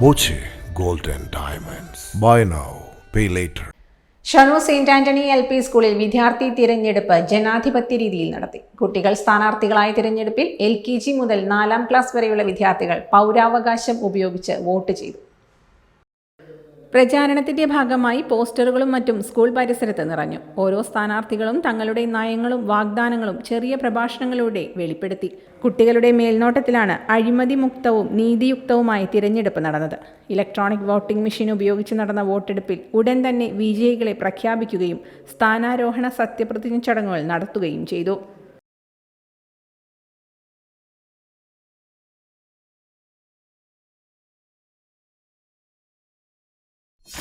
Boche gold and Diamonds. Buy now, pay later. Shoranur saint Antony L P സ്കൂളിൽ വിദ്യാർത്ഥി തിരഞ്ഞെടുപ്പ് ജനാധിപത്യ രീതിയിൽ നടത്തി കുട്ടികൾ സ്ഥാനാർത്ഥികളായ തിരഞ്ഞെടുപ്പിൽ എൽ കെ ജി മുതൽ നാലാം ക്ലാസ് വരെയുള്ള വിദ്യാർത്ഥികൾ പൗരാവകാശം ഉപയോഗിച്ച് വോട്ട് ചെയ്തു പ്രചാരണത്തിന്റെ ഭാഗമായി പോസ്റ്ററുകളും മറ്റും സ്കൂൾ പരിസരത്ത് നിറഞ്ഞു. ഓരോ സ്ഥാനാർത്ഥികളും തങ്ങളുടെ നയങ്ങളും വാഗ്ദാനങ്ങളും ചെറിയ പ്രഭാഷണങ്ങളിലൂടെ വെളിപ്പെടുത്തി. കുട്ടികളുടെ മേൽനോട്ടത്തിലാണ് അഴിമതി മുക്തവും നീതിയുക്തവുമായ തിരഞ്ഞെടുപ്പ് നടന്നത്. ഇലക്ട്രോണിക് വോട്ടിംഗ് മെഷീൻ ഉപയോഗിച്ച് നടന്ന വോട്ടെടുപ്പിൽ ഉടൻ തന്നെ വിജയികളെ പ്രഖ്യാപിക്കുകയും സ്ഥാനാരോഹണ സത്യപ്രതിജ്ഞ ചടങ്ങുകൾ നടത്തുകയും ചെയ്തു.